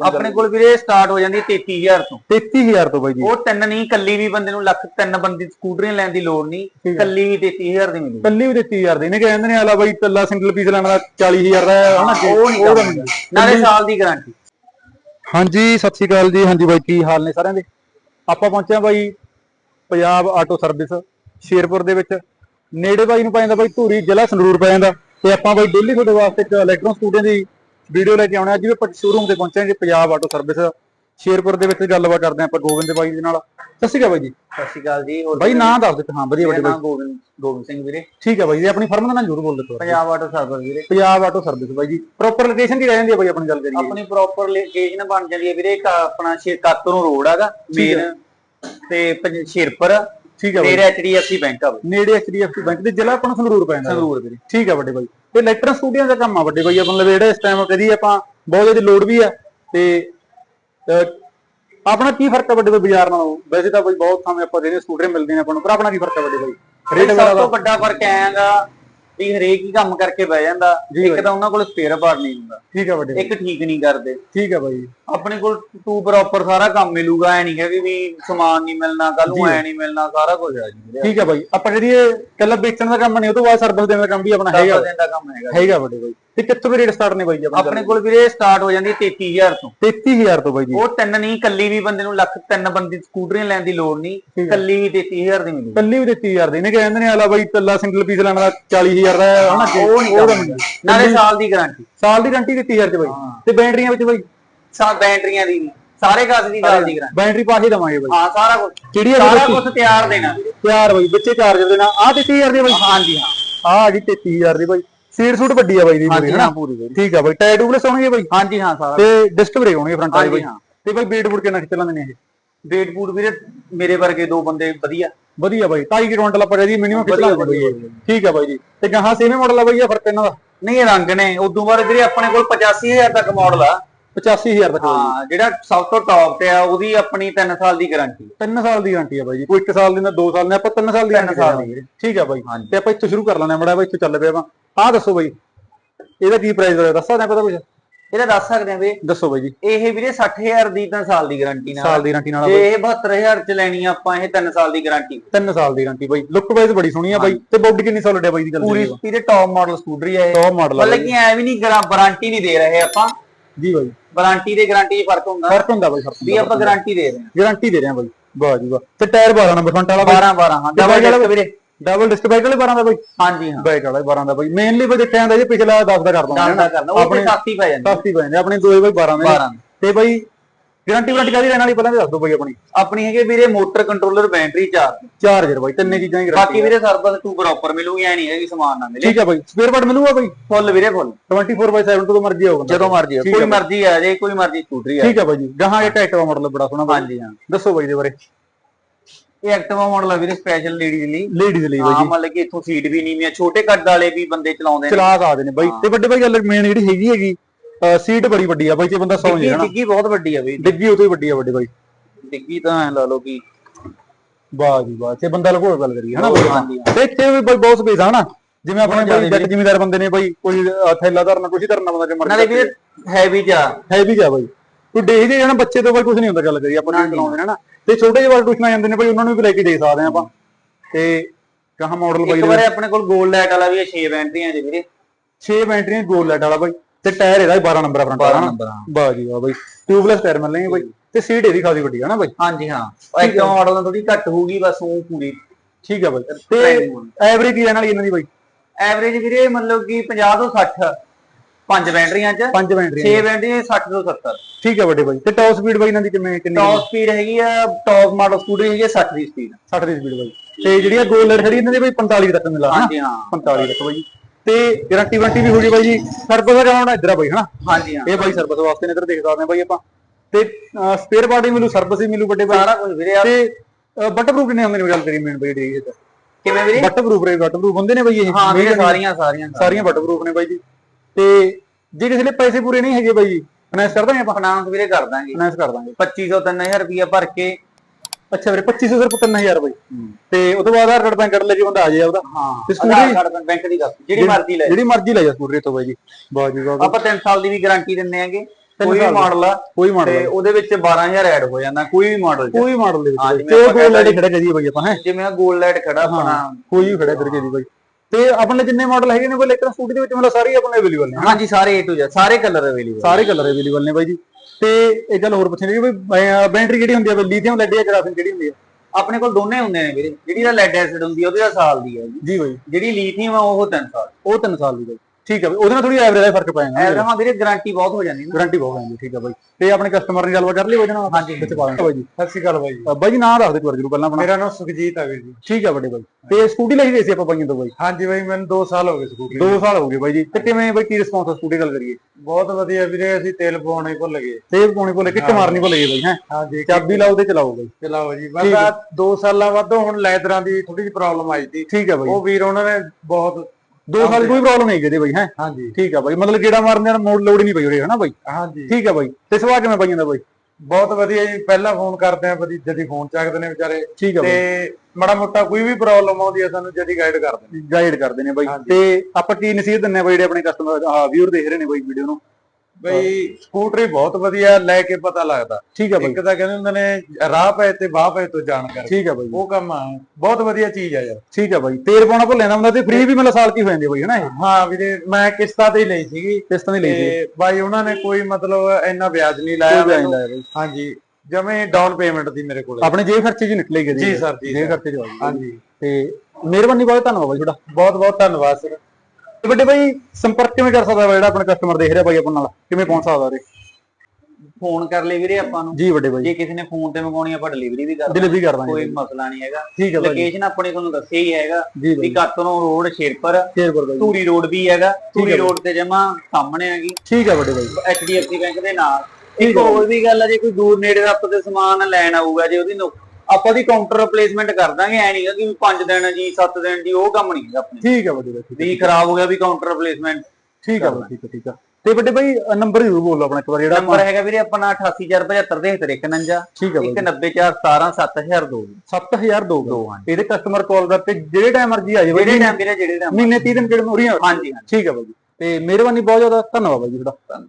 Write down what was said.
ਆਪਣੇ ਕੋਲ ਵੀਰੇ ਸਟਾਰਟ ਹੋ ਜਾਂਦੀ 33000 ਤੋਂ। 33000 ਤੋਂ ਬਾਈ ਜੀ। ਉਹ ਤਿੰਨ ਨਹੀਂ ਕੱਲੀ ਵੀ ਬੰਦੇ ਨੂੰ ਲੱਖ ਤਿੰਨ ਬੰਦੇ ਸਕੂਟਰੀਆਂ ਲੈਣ ਦੀ ਲੋੜ ਨਹੀਂ। ਕੱਲੀ ਵੀ 33000 ਦੀ ਮਿਲੂ ਕੱਲੀ ਵੀ 33000 ਦੀ। ਨੇ ਕਹਿੰਦੇ ਨੇ ਆਲਾ ਬਾਈ ਕੱਲਾ ਸਿੰਗਲ ਪੀਸ ਲੈਣ ਦਾ 40000 ਦਾ ਹੈ ਹਨਾ ਉਹ ਨਹੀਂ ਨਾਲੇ ਸਾਲ ਦੀ ਗਾਰੰਟੀ ਹਾਂਜੀ ਸਤਿ ਸ਼੍ਰੀ ਅਕਾਲ ਜੀ। ਹਾਂਜੀ ਬਾਈ ਕੀ ਹਾਲ ਨੇ ਸਾਰਿਆਂ ਦੇ? ਆਪਾਂ ਪਹੁੰਚੇ ਹਾਂ ਬਾਈ ਪੰਜਾਬ ਆਟੋ ਸਰਵਿਸ ਸ਼ੇਰਪੁਰ ਦੇ ਵਿੱਚ। ਨੇੜੇ ਬਾਈ ਨੂੰ ਪੈ ਜਾਂਦਾ ਬਾਈ ਧੂਰੀ ਜ਼ਿਲ੍ਹਾ ਸੰਗਰੂਰ ਪੈ ਜਾਂਦਾ। ਤੇ ਆਪਾਂ ਬਾਈ ਡੇਲੀ ਤੁਹਾਡੇ ਵਾਸਤੇ ਇੱਕ ਇਲੈਕਟ੍ਰੋਨ ਸਕੂਟਰ ਦੀ ਵੀਡੀਓ ਲੈ ਕੇ ਆਉਣਾ ਅੱਜ ਵੀ ਆਪਾਂ ਸ਼ੋਰੂਮ ਤੇ ਪਹੁੰਚੇ ਜੀ ਪੰਜਾਬ ਆਟੋ ਸਰਵਿਸ ਸ਼ੇਰਪੁਰ ਦੇ ਵਿੱਚ ਗੱਲਬਾਤ ਕਰਦੇ ਆਪਾਂ ਗੋਬਿੰਦ ਦੇ ਬਾਈ ਦੇ ਨਾਲ। ਸਤਿ ਸ਼੍ਰੀ ਅਕਾਲ ਬਾਈ ਜੀ। ਸਤਿ ਸ਼੍ਰੀ ਅਕਾਲ ਜੀ ਹੋਰ ਬਾਈ ਨਾਂ ਦੱਸ ਦਿੱਤਾ ਹਾਂ ਵਧੀਆ ਵੱਡੇ ਨਾਮ ਗੋਬਿੰਦ ਗੋਬਿੰਦ ਸਿੰਘ ਵੀਰੇ। ਠੀਕ ਹੈ ਬਾਈ ਜੀ ਆਪਣੀ ਫਰਮ ਦਾ ਨਾਮ ਜ਼ਰੂਰ ਬੋਲ ਦਿਓ। ਪੰਜਾਬ ਆਟੋ ਸਰਵਿਸ ਵੀਰੇ। ਪੰਜਾਬ ਆਟੋ ਸਰਵਿਸ ਬਾਈ ਜੀ। ਪ੍ਰੋਪਰ ਲੋਕੇਸ਼ਨ ਕੀ ਰਹਿ ਜਾਂਦੀ ਹੈ ਬਾਈ ਆਪਣੀ ਗੱਲ ਕਰੀਏ। ਆਪਣੀ ਪ੍ਰੋਪਰ ਲੋਕੇਸ਼ਨ ਬਣ ਜਾਂਦੀ ਹੈ ਵੀਰੇ ਇੱਕ ਆਪਣਾ ਸ਼ੇਰਕਾਤੋਂ ਰੋਡ ਹੈਗਾ। ਮੇਨ ਤੇ ਸ਼ੇਰਪੁਰ। ਠੀਕ ਹੈ ਬਾਈ। ਨੇੜੇ HDFC ਬੈਂਕ ਆ ਬਾਈ, ਨੇੜੇ HDFC ਬੈਂਕ ਦੇ ਜ਼ਿਲ੍ਹਾ ਆਪਾਂ ਨੂੰ ਸੰਗਰੂਰ ਪੈਂਦਾ ਸੰਗਰੂਰ ਵੀਰੇ। ਠੀਕ ਆ ਵੱਡੇ ਬਾਈ। ਤੇ ਇਲੈਕਟ੍ਰਨ ਸਕੂਟੀਆਂ ਦਾ ਕੰਮ ਆ ਵੱਡੇ ਬਾਈ। ਆਪਾਂ ਨੂੰ ਜਿਹੜਾ ਇਸ ਟਾਈਮ ਕਰੀ ਆਪਾਂ ਬਹੁਤ ਜ਼ਿਆਦਾ ਲੋਡ ਵੀ ਆ। ਤੇ ਆਪਣਾ ਕੀ ਫ਼ਰਕ ਆ ਵੱਡੇ ਬਾਈ ਬਾਜ਼ਾਰ ਨਾਲੋਂ? ਵੈਸੇ ਤਾਂ ਬਾਈ ਬਹੁਤ ਥਾਵੇਂ ਆਪਾਂ ਜਿਹੜੇ ਸਕੂਟਰ ਮਿਲਦੇ ਨੇ ਆਪਾਂ ਨੂੰ ਪਰ ਆਪਣਾ ਕੀ ਫ਼ਰਕ ਆ ਵੱਡੇ ਬਾਈ? ਰੇਟ ਸਭ ਤੋਂ ਵੱਡਾ ਫ਼ਰਕ ਆਏਗਾ ਵੀ ਹਰੇਕ ਹੀ ਕੰਮ ਕਰਕੇ ਬਹਿ ਜਾਂਦਾ। ਇੱਕ। ਤਾਂ ਉਹਨਾਂ ਕੋਲ ਸਪੇਅਰ ਪਾਰਟ ਨਹੀਂ ਹੁੰਦਾ। ਠੀਕ ਆ ਵੱਡੇ ਇੱਕ ਠੀਕ ਨਹੀਂ ਕਰਦੇ। ਠੀਕ ਆ ਬਾਈ। ਆਪਣੇ ਕੋਲ ਟੂ ਪ੍ਰੋਪਰ ਸਾਰਾ ਕੰਮ ਮਿਲੂਗਾ ਐ ਨਹੀਂ ਹੈ ਵੀ ਵੀ ਸਮਾਨ ਨਹੀਂ ਮਿਲਣਾ ਕੱਲ। ਨੂੰ ਐ ਨਹੀਂ ਮਿਲਣਾ ਸਾਰਾ ਕੁਝ ਆ ਜੀ। ਠੀਕ ਆ ਬਾਈ। ਆਪਾਂ ਜਿਹੜੀ ਇਹ ਕੱਲਾ ਵੇਚਣ ਦਾ ਕੰਮ ਨਹੀਂ ਉਹ ਤੋਂ ਬਾਅਦ ਸਰਵਿਸ ਦੇਣ ਦਾ ਕੰਮ ਵੀ ਆਪਣਾ ਹੈਗਾ। ਦਾ ਕੰਮ ਹੈਗਾ। ਹੈਗਾ ਵੱਡੇ ਬਾਈ। ਤੇ ਕਿੱਥੋਂ ਵੀ ਰੇਟ ਸਟਾਰਟ ਨੇ ਬਾਈ ਜੀ ਆਪਣੇ ਕੋਲ ਵੀਰੇ ਸਟਾਰਟ ਹੋ ਜਾਂਦੀ 33000 ਤੋਂ। 33000 ਤੋਂ ਬਾਈ ਜੀ। ਉਹ ਤਿੰਨ ਨਹੀਂ ਕੱਲੀ ਵੀ ਬੰਦੇ ਨੂੰ ਲੱਖ ਤਿੰਨ ਬੰਦੇ ਸਕੂਟਰੀਆਂ ਲੈਣ ਦੀ ਲੋੜ ਨਹੀਂ। ਕੱਲੀ ਵੀ 33000 ਦੀ ਮਿਲੂ ਕੱਲੀ ਵੀ 33000 ਦੀ। ਨੇ ਕਹਿੰਦੇ ਨੇ ਆਲਾ ਬਾਈ ਕੱਲਾ ਸਿੰਗਲ ਪੀਸ ਲੈਣ ਦਾ 40000 ਦਾ ਹਨਾ ਉਹ ਨਹੀਂ ਨਾਲੇ ਸਾਲ ਦੀ ਗਾਰੰਟੀ ਸਾਲ ਦੀ ਗਾਰੰਟੀ 33000 ਚ ਬਾਈ। ਤੇ ਬੈਟਰੀਆਂ ਵਿੱਚ ਬਾਈ? ਸਾ ਬੈਟਰੀਆਂ ਦੀ ਸਾਰੇ ਕਾਸ ਦੀ ਸਾਲ ਦੀ ਬੈਟਰੀ ਪਾ ਹੀ ਦਵਾਂਗੇ ਬਾਈ। ਹਾਂ ਸਾਰਾ ਕੁਝ ਕਿਹੜੀ ਆ ਸਾਰਾ ਕੁਝ ਤਿਆਰ ਦੇਣਾ। ਤਿਆਰ ਬਾਈ ਬੱਚੇ ਚਾਰਜਰ ਦੇ ਨਾਲ ਆਹ 33000 ਦੀ ਬਾਈ। ਹਾਂਜੀ ਹਾਂ। ਆਹ ਆ ਜੀ 33000 ਦੀ ਬਾਈ। ਸੀਟ ਸੂਟ ਵੱਡੀ ਆ ਬਾਈ ਦੀ ਪੂਰੀ ਹਾਂਜੀ ਹਾਂ ਪੂਰੀ ਵੀਰੇ। ਠੀਕ ਆ ਬਾਈ ਟਾਇਰ ਟੂਬਲੈਸ ਹੋਣਗੇ ਬਾਈ? ਹਾਂਜੀ ਹਾਂ ਸਾਰਾ ਤੇ ਡਿਸਕ ਬ੍ਰੇਕ ਹੋਣਗੇ ਫਰੰਟ ਵਾਲੇ ਹਾਂਜੀ, ਬਾਈ? ਹਾਂ। ਤੇ ਬਾਈ ਬੀਟ ਬੂਟ ਕਿੰਨਾ ਚੱਲਣਦੇ ਨੇ ਇਹ? ਵੇਟ ਬੂਟ ਵੀਰੇ ਮੇਰੇ ਵਰਗੇ ਦੋ ਬੰਦੇ ਵਧੀਆ। ਵਧੀਆ ਬਾਈ 2.5 ਕੁਇੰਟਲ ਆਪਾਂ ਜੀ ਮਿਨੀਮਮ ਵਧੀਆ, ਬਾਈ ਇਹ। ਠੀਕ ਆ ਬਾਈ ਜੀ। ਤੇ ਗਾਹਾਂ ਸੇਵੇਂ ਮਾਡਲ ਆ ਬਾਈ ਇਹ ਫ਼ਰਕ ਇਹਨਾਂ ਦਾ? ਨਹੀਂ ਰੰਗ ਨੇ। ਉਦੋਂ ਬਾਅਦ ਵੀਰੇ ਆਪਣੇ ਕੋਲ 85000 ਤੱਕ ਮਾਡਲ ਆ। 85000 ਤੱਕ ਬਾਈ। ਹਾਂ ਜਿਹੜਾ ਸਭ ਤੋਂ ਟੌਪ ਤੇ ਆ ਉਹਦੀ ਆਪਣੀ 3 ਸਾਲ ਦੀ ਗਾਰੰਟੀ 3 ਸਾਲ ਦੀ ਗਾਰੰਟੀ ਆ ਬਾਈ ਜੀ। ਕੋਈ 1 ਸਾਲ ਦੀ ਨਾ 2 ਸਾਲ ਦੀ ਆਪਾਂ 3 ਸਾਲ ਦੀ ਤਿੰਨ guarantee ਸਾਲ ਦੇ। ਠੀਕ ਆ ਬਾਈ। ਹਾਂਜੀ। ਤੇ ਆਪਾਂ ਇੱਥੋਂ ਸ਼ੁਰੂ ਕਰ ਆ ਮੜਾ ਬਾਈ ਇੱਥੋਂ ਚੱਲ ਪਿਆ ਆਪਾਂ। ਆਹ ਦੱਸੋ ਬਾਈ। ਇਹਦਾ ਕੀ ਪ੍ਰਾਈਸ ਹੈ ਦੱਸ ਸਕਦੇ ਆ ਪਤਾ ਕੁਝ ਇਹਦਾ ਦੱਸ ਸਕਦੇ ਆ ਵੀ ਦੱਸੋ ਬਾਈ ਜੀ। ਇਹ ਵੀਰੇ 60000 ਦੀ ਤਾਂ ਸਾਲ ਦੀ ਗਾਰੰਟੀ ਨਾਲ। ਸਾਲ ਦੀ ਗਾਰੰਟੀ ਨਾਲ ਜੇ ਇਹ 72000 ਚ ਲੈਣੀ ਆ ਆਪਾਂ ਇਹ 3 ਸਾਲ ਦੀ ਗਾਰੰਟੀ 3 ਸਾਲ ਦੀ ਗਾਰੰਟੀ ਬਾਈ। ਲੁੱਕ ਵਾਈਜ਼ ਬੜੀ ਸੋਹਣੀ ਆ ਬਾਈ। ਤੇ ਬੋਡੀ ਕਿੰਨੀ ਸੋਲਿਡ ਹੈ ਬਾਈ ਦੀ ਗੱਲ ਪੂਰੀ ਵੀਰੇ ਟੌਪ ਮਾਡਲ ਸਕੂਟਰੀ ਆ ਇਹ। ਟੌਪ ਮਾਡਲ ਆ ਮਤਲਬ। ਕਿ ਐ ਵੀ ਨਹੀਂ ਗਾਰੰਟੀ ਨਹੀਂ ਦੇ ਰਹੇ ਆਪਾਂ। ਜੀ ਬਾਈ। ਵਾਰੰਟੀ ਤੇ ਗਾਰੰਟੀ 'ਚ ਫ਼ਰਕ ਹੁੰਦਾ। ਫ਼ਰਕ ਹੁੰਦਾ ਬਾਈ ਫ਼ਰਕ ਵੀ ਆਪਾਂ ਗਾਰੰਟੀ ਦੇ ਰਹੇ ਗਾਰੰਟੀ ਦੇ ਰਹੇ ਆ ਬਾਈ। ਵਾਹ ਜੀ ਵਾਹ। ਤੇ ਟਾਇਰ 12 ਨੰਬਰ ਫਰੰਟ ਵਾਲਾ ਹਾਂ। 12 12 ਹਾਂ ਡਬਲ ਡਿਸਕ ਵੀਰੇ। ਡਬਲ ਡਿਸਕ ਬਾਈਕ ਵਾਲੇ 12 ਦਾ ਬਾਈ? ਹਾਂਜੀ ਹਾਂ। ਬਾਈਕ ਵਾਲਾ 12 ਦਾ ਬਾਈ। ਮੇਨਲੀ ਬਾਈ ਦੇਖਿਆ ਜਾਂਦਾ ਜੀ ਪਿਛਲਾ 10 ਦਾ ਕਰ ਦਵਾਂਗੇ ਡਾਲਦਾ ਕਰਨਾ ਉਹ ਤੇ ਸਾਥੀ ਪੈ ਜਾਂਦਾ ਸਸਤੀ ਪੈ ਜਾਂਦੇ ਆਪਣੇ ਦੋਏ ਬਾਈ 12 ਦੇ 12 ਤੇ ਬਾਈ ਗਾਰੰਟੀ ਵਾਰੰਟੀ ਕਾਦੀ ਰਹਿਣ ਵਾਲੀ? ਪਹਿਲਾਂ ਦੱਸ ਦਿਓ ਬਾਈ ਆਪਣੀ। ਆਪਣੀ ਹੈਗੇ ਵੀਰੇ motor controller battery charge charger ਬਾਈ ਤਿੰਨੇ ਚੀਜ਼ਾਂ ਹੀ ਬਾਕੀ ਵੀਰੇ ਸਰਵਿਸ ਟੂ ਪ੍ਰੋਪਰ ਮਿਲੂਗੀ ਐ ਨਹੀਂ ਹੈ ਕਿ ਸਮਾਨ ਨਾ ਮਿਲੇ। ਠੀਕ ਹੈ ਬਾਈ। ਸਪੇਅਰ ਪਾਰਟ ਮਿਲੂਗਾ ਬਾਈ? ਫੁੱਲ ਵੀਰੇ ਫੁੱਲ 24/7 ਤੋਂ ਮਰਜ਼ੀ ਆਊਗਾ ਜਦੋਂ ਮਰਜ਼ੀ ਆ, ਕੋਈ। ਮਰਜ਼ੀ ਜੇ ਕੋਈ ਮਰਜ਼ੀ ਸਕੂਟਰੀ ਆ ਠੀਕ ਹੈ ਬਾਈ ਜੀ। ਗਾਹਾਂ ਇਹ ਟਰੈਕਟਰ ਮਾਡਲ ਬੜਾ ਸੋਹਣਾ ਬਾਈ। ਹਾਂਜੀ ਹਾਂ। ਦੱਸੋ ਬਾਈ ਦੇ ਬਾਰੇ। ਇਹ ਐਕਟਿਵਾ ਮਾਡਲ ਆ ਵੀਰੇ ਸਪੈਸ਼ਲ ਲੇਡੀਜ਼ ਲਈ। ਲੇਡੀਜ਼ ਲਈ ਬਾਈ ਹਾਂ ਜੀ। ਮਤਲਬ ਕਿ ਇੱਥੋਂ ਸੀਟ ਵੀ ਨਹੀਂ ਮੀਆਂ ਛੋਟੇ ਕੱਦ ਵਾਲੇ ਵੀ ਬੰਦੇ ਚਲਾਉਂਦੇ ਨੇ। ਚਲਾ ਸਕਦੇ ਨੇ ਬਾਈ। ਤੇ ਵੱਡੇ ਬਾਈ ਗੱਲ ਮੇਨ ਜਿਹੜੀ ਹੈਗੀ ਹੈਗੀ ਸੀਟ ਬੜੀ ਵੱਡੀ ਆ ਬਾਈ ਤੇ ਬੰਦਾ ਸੌਂ ਡਿੱਗੀ ਜਾਣਾ ਡਿੱਗੀ ਬਹੁਤ ਵੱਡੀ ਆ ਵੀ ਡਿੱਗੀ ਤੋਂ ਹੀ ਵੱਡੀ ਆ ਵੱਡੇ ਬਾਈ। ਡਿੱਗੀ ਤਾਂ ਐਂ ਲਾ ਲਓ ਕਿ ਵਾਹ ਜੀ ਵਾਹ ਤੇ ਬੰਦਾ ਲਗੋ ਗੱਲ ਕਰੀਏ ਹਨਾ ਬਾਈ। ਹਾਂਜੀ ਤੇ ਇੱਥੇ ਵੀ ਬਾਈ ਬਹੁਤ ਸਪੇਸ ਆ ਹਨਾ? ਜਿਵੇਂ ਆਪਣੇ ਬਾਈ ਜ਼ਿਆਦਾ ਜੱਟ ਜ਼ਿਮੀਦਾਰ ਬੰਦੇ ਨੇ ਬਾਈ ਕੋਈ ਅਹ, ਥੈਲਾ ਧਰਨਾ ਕੁਛ ਹੀ ਧਰਨਾ ਬੰਦਾ ਜੇ ਨਾਲੇ ਮਰਜ਼ੀ ਵੀਰੇ ਹੈਵੀ ਜਾ ਹੈ ਵੀ ਜਾ ਬਾਈ। ਕੋਈ ਦੇਖਦੇ ਨਾ ਬੱਚੇ ਤੋਂ ਬਾਈ ਕੁਝ ਨਹੀਂ ਹੁੰਦਾ ਗੱਲ ਕਰੀ ਆਪਾਂ ਨੂੰ ਚਲਾਉਂਦੇ ਨੇ ਨਾ ਤੇ ਛੋਟੇ ਜਿਹੇ ਵਾਰ ਟਿਊਸ਼ਨਾਂ ਜਾਂਦੇ ਨੇ ਬਾਈ ਉਹਨਾਂ ਨੂੰ ਵੀ ਲੈ ਕੇ ਦੇ ਸਕਦੇ ਆ ਆਪਾਂ। ਤੇ ਕਹਾ ਮਾਡਲ ਬਾਈ ਇੱਕ ਵਾਰ ਆਪਣੇ ਕੋਲ 골ਡ ਲਾਈਟ ਵਾਲਾ ਵੀ ਹੈ 6 ਬੈਟਰੀਆਂ ਦੇ ਵੀਰੇ। 6 ਬੈਟਰੀਆਂ ਗੋਲ ਲਾਈਟ ਵਾਲਾ ਬਾਈ। ਤੇ ਟਾਇਰ ਇਹਦਾ 12 ਨੰਬਰ ਫਰੰਟ 12 ਵਾਲਾ ਨੰਬਰ ਹਾਂ। ਵਾਹ ਜੀ ਵਾਹ ਬਾਈ। ਟਿਊਬਲੈਸ ਟਾਇਰ ਮਿਲਣਗੇ ਬਾਈ। ਤੇ ਸੀਟ ਇਹਦੀ ਖਾਸੀ ਵੱਡੀ ਹੈ ਨਾ ਬਾਈ। ਹਾਂਜੀ ਹਾਂ। ਐਕਟਿਵਾ ਮਾਡਲ ਨਾਲ ਥੋੜੀ ਘੱਟ ਹੋਊਗੀ ਬਸ ਉਹ ਪੂਰੀ। ਠੀਕ ਹੈ ਬਾਈ। ਤੇ ਐਵਰੇਜ ਕੀ ਰਹਿਣ ਵਾਲੀ ਇਹਨਾਂ ਦੀ ਬਾਈ? ਐਵਰੇਜ ਵੀਰੇ ਮਤਲਬ ਕਿ 50 ਤੋਂ 60 ਪੰਜ ਬੈਟਰੀਆਂ ਚ। ਪੰਜ ਬੈਟਰੀਆਂ 6 ਬੈਟਰੀਆਂ 60 ਤੋਂ 70 ਠੀਕ ਹੈ ਵੱਡੇ ਬਾਈ ਤੇ ਟੌਪ ਸਪੀਡ ਬਾਈ ਇਹਨਾਂ ਦੀ ਕਿੰਨੇ ਕਿੰਨੀ ਟੌਪ ਸਪੀਡ ਹੈਗੀ ਆ ਟੌਪ ਮਾਡਲ ਸਕੂਟਰ ਹੈਗੀ ਆ 60 ਦੀ ਸਪੀਡ 60 ਦੀ ਸਪੀਡ ਬਾਈ। ਤੇ ਜਿਹੜੀ ਆ ਗੋਲ ਲਾਈਟ ਖੜੀ ਇਹਨਾਂ ਦੀ ਬਾਈ 45 ਤੱਕ ਮਿਲਾ ਹਾਂਜੀ ਹਾਂ। 45 ਤੱਕ ਬਾਈ। ਤੇ ਗਾਰੰਟੀ ਵਾਰੰਟੀ ਵੀ ਹੋ ਬਾਈ ਜੀ। ਸਰਵਿਸ ਦਾ ਕਰਾਉਣਾ ਇੱਧਰ ਆ ਬਾਈ ਹਨਾ? ਹਾਂਜੀ ਹਾਂ। ਇਹ ਬਾਈ ਸਰਵਿਸ ਵਾਸਤੇ ਨੇ ਇੱਧਰ ਦੇਖ ਸਕਦੇ ਆ ਬਾਈ ਆਪਾਂ। ਤੇ ਸਪੇਅਰ ਪਾਰਟ ਵੀ ਮਿਲੂ ਸਰਵਿਸ ਵੀ ਮਿਲੂ ਵੱਡੇ ਬਾਈ। ਸਾਰਾ ਕੁਝ ਵੀਰੇ ਆ। ਤੇ ਬਟਰ ਪ੍ਰੂਫ ਕਿੰਨੇ ਹੁੰਦੇ ਨੇ ਗੱਲ ਕਰੀ ਮੇਨ ਬਾਈ ਜਿਹੜੀ ਇਹ ਕਿਵੇਂ ਵੀਰੇ? ਬਟਰ ਪ੍ਰੂਫ ਰੇ ਬਟਰ ਪ੍ਰੂਫ ਹੁੰਦੇ ਨੇ ਬਾਈ ਇਹ? ਹਾਂ ਵੀਰੇ ਸਾਰੀਆਂ ਸਾਰੀਆਂ ਸਾਰੀਆਂ। ਬਟਰ ਪ੍ਰੂਫ ਨੇ ਬਾਈ ਜੀ। ਤੇ ਜੇ ਕਿਸੇ ਨੇ ਪੈਸੇ ਪੂਰੇ ਨਹੀਂ ਹੈਗੇ ਬਾਈ ਜੀ ਫਾਈਨੈਂਸ ਕਰ ਦਾਂਗੇ ਆਪਾਂ ਫਾਈਨਾਂਸ ਵੀਰੇ ਕਰ ਦਾਂਗੇ। ਫਾਈਨੈਂਸ ਕਰ ਦਾਂਗੇ। 2500 3000 ਰੁਪਇਆ ਭਰ ਕੇ। ਅੱਛਾ ਵੀਰੇ 2500 ਸਿਰਫ 3000 ਬਾਈ। ਤੇ ਉਹ ਤੋਂ ਬਾਅਦ ਆਧਾਰ ਕਾਰਡ ਲੈ ਕੇ ਬੰਦਾ ਆ ਜਾਏ ਉਹਦਾ। ਹਾਂ ਤੇ ਸਕੂਟਰੀ ਬੈਂਕ ਦੀ ਗੱਲ। ਜਿਹੜੀ ਮਰਜ਼ੀ ਲੈ ਜਿਹੜੀ ਮਰਜ਼ੀ ਲੈ ਜਾ ਸਕੂਟਰੀ ਤੋਂ ਬਾਈ ਜੀ। ਵਾਹ ਜੀ ਆਪਾਂ 3 ਸਾਲ ਦੀ ਵੀ ਗਾਰੰਟੀ ਦਿੰਨੇ ਆਂਗੇ ਕੋਈ ਵੀ ਦਾ। ਮਾਡਲ ਆ ਕੋਈ ਮਾਡਲ ਤੇ ਉਹਦੇ ਵਿੱਚ 12000 ਐਡ ਹੋ ਜਾਂਦਾ ਕੋਈ ਵੀ ਮਾਡਲ ਕੋਈ ਮਾਡਲ ਦੇ ਵਿੱਚ ਤੇ ਗੋਲ ਲਾਈਟ ਖੜਾ ਕਰੀਏ ਬਾਈ ਆਪਾਂ ਹੈ। ਜਿਵੇਂ ਡ ਲਾਈਟ ਖੜਾ ਆਪਣਾ। ਕੋਈ ਵੀ ਖੜਾ ਕਰਕੇ ਦੀ ਬਾਈ। ਤੇ ਆਪਣੇ ਜਿੰਨੇ ਮਾਡਲ ਹੈਗੇ ਨੇ ਬਾਈ ਇਲੈਕਟ੍ਰਿਕ ਸਕੂਟੀ ਦੇ ਵਿੱਚ ਮਤਲਬ ਸਾਰੇ ਹੀ ਆਪਣੇ ਅਵੇਲੇਬਲ ਨੇ। ਹਾਂਜੀ ਸਾਰੇ A to Z ਸਾਰੇ ਕਲਰ ਅਵੇਲੇਬਲ ਸਾਰੇ ਕਲਰ ਅਵੇਲੇਬਲ ਨੇ ਬਾਈ ਜੀ। ਤੇ ਇਹ ਗੱਲ ਹੋਰ ਪੁੱਛਣੀ ਕਿ ਬਈ ਬੈਟਰੀ ਜਿਹੜੀ ਹੁੰਦੀ ਹੈ ਲੀਥੀਅਮ ਲੈਡ ਜਾਂ ਗ੍ਰਾਫੀਨ ਜਿਹੜੀ ਹੁੰਦੀ ਹੈ ਆਪਣੇ ਕੋਲ ਦੋਨੇ ਹੁੰਦੇ ਨੇ ਵੀਰੇ। ਜਿਹੜੀ ਦਾ ਲੈਡ ਐਸਿਡ ਹੁੰਦੀ ਆ ਉਹਦੀ ਦਾ ਸਾਲ ਦੀ ਹੈ ਜੀ। ਜੀ ਬਾਈ। ਜਿਹੜੀ ਲੀਥੀਅਮ ਆ ਉਹ 3 ਸਾਲ। ਉਹ 3 ਸਾਲ ਦੀ ਬਾਈ। ਠੀਕ ਹੈ ਬਾਈ ਉਹਦੇ ਨਾਲ ਥੋੜੀ ਐਵਰੇਜ ਦਾ ਫ਼ਰਕ ਪੈ ਜਾਂਦਾ ਐ ਹਾਂ ਵੀਰੇ ਗਾਰੰਟੀ ਬਹੁਤ ਹੋ ਜਾਂਦੀ ਨਾ। ਗਾਰੰਟੀ ਬਹੁਤ ਆਉਂਦੀ ਠੀਕ ਹੈ ਬਾਈ। ਤੇ ਆਪਣੇ ਕਸਟਮਰ ਨੇ ਗੱਲਬਾਤ ਕਰ ਲਈ ਉਹਦੇ ਨਾਲ? ਹਾਂਜੀ। ਵਿੱਚ ਪਾ ਦਾਂਗੇ ਬਾਈ ਜੀ ਸਤਿ ਸ਼੍ਰੀ ਅਕਾਲ ਬਾਈ। ਅ, ਬਾਈ ਜੀ ਨਾਂ ਦੱਸ ਦੇ ਵਾਰ ਜਰੂਰ ਪਹਿਲਾਂ ਆਪਣਾ। ਮੇਰਾ ਨਾਮ ਸੁਖਜੀਤ ਹੈ ਵੀਰ ਜੀ। ਠੀਕ ਹੈ ਵੱਡੇ ਬਾਈ। ਤੇ ਸਕੂਟੀ ਲਈ ਗਏ ਸੀ ਆਪਾਂ ਬਾਈਆਂ ਤੋਂ ਬਾਈ? ਹਾਂਜੀ ਬਾਈ ਮੈਨੂੰ 2 ਸਾਲ ਹੋ ਗਏ ਸਕੂਟਰੀ 2 ਸਾਲ ਹੋ ਗਏ ਬਾਈ ਜੀ। ਤੇ ਕਿਵੇਂ ਬਾਈ ਕੀ ਰਿਸਪੌਂਸ ਆ ਸਕੂਟੀ ਗੱਲ ਕਰੀਏ? ਬਹੁਤ ਵਧੀਆ ਵੀਰੇ ਅਸੀਂ ਤੇਲ ਪਵਾਉਣਾ ਹੀ ਭੁੱਲ ਗਏ। ਸੇਵ ਪਾਉਣੀ ਭੁੱਲੇ ਕਿੱਟ ਮਾਰਨੀ ਭੁੱਲੇ ਬਾਈ ਹੈ? ਹਾਂਜੀ। ਚਾਬੀ ਲਾਓ ਤੇ ਚਲਾਓ ਬਾਈ। ਚਲਾਓ ਜੀ। ਬਸ ਆ 2 ਸਾਲਾਂ ਬਾਅਦੋਂ ਹੁਣ ਲੈਦਰਾਂ ਦੀ ਥੋੜੀ ਜਿਹੀ ਪ੍ਰੋਬਲਮ ਆਈ ਸੀ। ਠੀਕ ਹੈ ਬਾਈ। ਉਹ ਵੀਰ ਉਹਨਾਂ ਨੇ ਬਹੁਤ 2 ਸਾਲ ਕੋਈ ਪ੍ਰੋਬਲਮ ਨਹੀਂ ਕਿਤੇ ਬਾਈ ਹੈ? ਹਾਂਜੀ। ਠੀਕ ਹੈ ਬਾਈ ਮਤਲਬ ਗੇੜਾ ਮਾਰਨ ਦਾ ਮੋੜ ਲੋੜ ਹੀ ਨਹੀਂ ਪਈ ਉਰੇ ਹਨਾ ਬਾਈ? ਹਾਂਜੀ। ਠੀਕ ਹੈ ਬਾਈ ਤੇ ਸਵਾਲ ਕਿਵੇਂ ਬਾਈਆਂ ਦਾ ਬਾਈ? ਬਹੁਤ ਵਧੀਆ ਜੀ ਪਹਿਲਾਂ ਫੋਨ ਕਰਦੇ ਆ ਬਦੀ ਜਦੀ ਫੋਨ ਚੱਕਦੇ ਨੇ ਵਿਚਾਰੇ। ਤੇ ਮਾੜਾ ਮੋਟਾ ਕੋਈ ਵੀ ਪ੍ਰੋਬਲਮ ਆਉਂਦੀ ਹੈ ਸਾਨੂੰ ਜਦੀ ਗਾਈਡ ਕਰਦੇ ਨੇ। ਗਾਈਡ ਕਰਦੇ ਨੇ ਬਾਈ। ਤੇ ਆਪਾਂ ਕੀ ਨਸੀਹਤ ਦਿੰਨੇ ਆ ਬਾਈ ਜਿਹੜੇ ਆਪਣੇ ਕਸਟਮਰ ਆ ਵੀਅਰ ਦੇਖ ਰਹੇ ਨੇ ਬਾਈ ਵੀਡੀਓ ਨੂੰ? ਬਈ ਸਕੂਟਰੀ ਬਹੁਤ ਵਧੀਆ ਲੈ ਕੇ ਪਤਾ ਲੱਗਦਾ। ਠੀਕ ਹੈ ਬਾਈ। ਇੱਕ ਤਾਂ ਕਹਿੰਦੇ ਹੁੰਦੇ ਨੇ ਰਾਹ ਪਏ ਤੇ ਬਾਹ ਪਏ ਤੋਂ ਜਾਣਕਾਰੀ ਠੀਕ ਹੈ ਬਾਈ। ਉਹ ਕੰਮ ਆ ਬਹੁਤ ਵਧੀਆ ਚੀਜ਼ ਆ ਯਾਰ। ਠੀਕ ਹੈ ਬਾਈ। ਤੇਲ ਪਾਉਣਾ ਭੁੱਲਿਆ ਨਾ ਹੁੰਦਾ ਤੇ ਫ੍ਰੀ ਵੀ ਮਤਲਬ ਸਾਲ ਕੀ ਹੋ ਜਾਂਦੀ ਬਾਈ ਹਨਾ ਇਹ? ਹਾਂ ਵੀਰੇ ਮੈਂ ਕਿਸ਼ਤਾਂ ਤੇ ਹੀ ਲਈ ਸੀਗੀ। ਕਿਸ਼ਤਾਂ ਦੀ ਲਈ ਸੀ। ਤੇ ਬਾਈ ਉਹਨਾਂ ਨੇ ਕੋਈ ਮਤਲਬ ਇੰਨਾ ਵਿਆਜ ਨਹੀਂ ਲਾਇਆ ਮੈਨੂੰ। ਹਾਂਜੀ ਜਮੇ ਡਾਊਨ ਪੇਮੈਂਟ ਦੀ ਮੇਰੇ ਕੋਲ। ਆਪਣੇ ਜੇਬ ਖਰਚੇ ਜੀ ਨਿਕਲੇ ਗਏ ਜੀ ਸਰ, ਜੀ ਸਰ। ਖਰਚੇ ਜੋ ਹਾਂਜੀ। ਤੇ ਮਿਹਰਬਾਨੀ ਬਹੁਤ ਧੰਨਵਾਦ ਬਾਈ ਤੁਹਾਡਾ। ਬਹੁਤ ਬਹੁਤ ਧੰਨਵਾਦ ਸਰ। ਤੇ ਵੱਡੇ ਬਾਈ ਸੰਪਰਕ ਕਿਵੇਂ ਕਰ ਸਕਦਾ ਵਾ ਜਿਹੜਾ ਆਪਣਾ ਕਸਟਮਰ ਦੇਖ ਰਿਹਾ ਬਾਈ ਆਪਾਂ ਨਾਲ? ਕਿਵੇਂ ਪਹੁੰਚ ਸਕਦਾ ਉਰੇ ਫੋਨ ਕਰ ਲਈ ਵੀਰੇ ਆਪਾਂ ਨੂੰ। ਜੀ ਵੱਡੇ ਬਾਈ ਜੇ ਕਿਸੇ ਨੇ ਫੋਨ ਤੇ ਮੰਗਾਉਣੀ ਆਪਾਂ ਡਿਲੀਵਰੀ ਵੀ ਕਰ ਡਿਲੀਵਰੀ ਕਰ ਦਾਂਗੇ ਕੋਈ ਮਸਲਾ ਨਹੀਂ ਹੈਗਾ। ਠੀਕ ਹੈ ਲੋਕੇਸ਼ਨ ਆਪਣੀ ਤੁਹਾਨੂੰ ਦੱਸਿਆ ਹੀ ਹੈਗਾ ਵੀ ਕਾਤੋਂ ਰੋਡ ਸ਼ੇਰਪੁਰ ਸ਼ੇਰਪੁਰ ਬਾਈ ਧੂਰੀ ਰੋਡ ਵੀ ਹੈਗਾ। ਧੂਰੀ ਰੋਡ ਤੇ ਜਮਾ ਸਾਹਮਣੇ ਹੈਗੀ ਠੀਕ ਹੈ ਵੱਡੇ ਬਾਈ HDFC ਬੈਂਕ ਦੇ ਨਾਲ। ਇੱਕ ਹੋਰ ਵੀ ਗੱਲ ਹੈ ਜੇ ਕੋਈ ਦੂਰ ਨੇੜੇ ਦਾ ਆਪਾਂ ਤੇ ਸਮਾਨ ਲੈਣ ਆਊਗਾ ਜੇ ਉਹਦੀ ਆਪਾਂ ਦੀ ਕਾਊਂਟਰ ਰਿਪਲੇਸਮੈਂਟ ਕਰ ਦਾਂਗੇ ਐ ਨਹੀਂਗਾ ਕਿ 5 ਦਿਨ ਜੀ 7 ਦਿਨ ਜੀ ਉਹ ਕੰਮ ਨਹੀਂ ਹੈਗਾ ਆਪਣੇ। ਠੀਕ ਹੈ ਬਾਈ ਠੀਕ। ਵੀ ਖਰਾਬ ਹੋ ਗਿਆ ਵੀ ਕਾਊਂਟਰ ਰਿਪਲੇਸਮੈਂਟ ਠੀਕ ਹੈ ਠੀਕ ਹੈ ਠੀਕ ਹੈ ਤੇ ਵੱਡੇ ਬਾਈ ਨੰਬਰ ਜ਼ਰੂਰ ਬੋਲੋ ਆਪਣਾ ਇੱਕ ਵਾਰ ਜਿਹੜਾ ਨੰਬਰ ਹੈਗਾ ਵੀਰੇ ਆਪਣਾ 88475 ਠੀਕ ਹੈ ਬਾਈ 190417 7002 ਦੋ। ਹਾਂਜੀ। ਇਹਦੇ ਕਸਟਮਰ ਕਾਲ ਕਰਕੇ ਜਿਹੜੇ ਟਾਈਮ ਮਰਜ਼ੀ ਆ ਜਾਵੇ ਜਿਹੜੇ ਟਾਈਮ ਵੀਰੇ ਜਿਹੜੇ ਟਾਈਮ ਮਹੀਨੇ 30 ਦਿਨ ਕਿਹੜੇ ਮੋਰੀਆਂ ਹਾਂਜੀ ਠੀਕ ਹੈ ਬਾਈ ਤੇ ਮਿਹਰਬਾਨੀ ਬਹੁਤ ਜ਼ਿਆਦਾ। ਧੰਨਵਾਦ ਬਾਈ ਜੀ ਤੁਹਾਡਾ।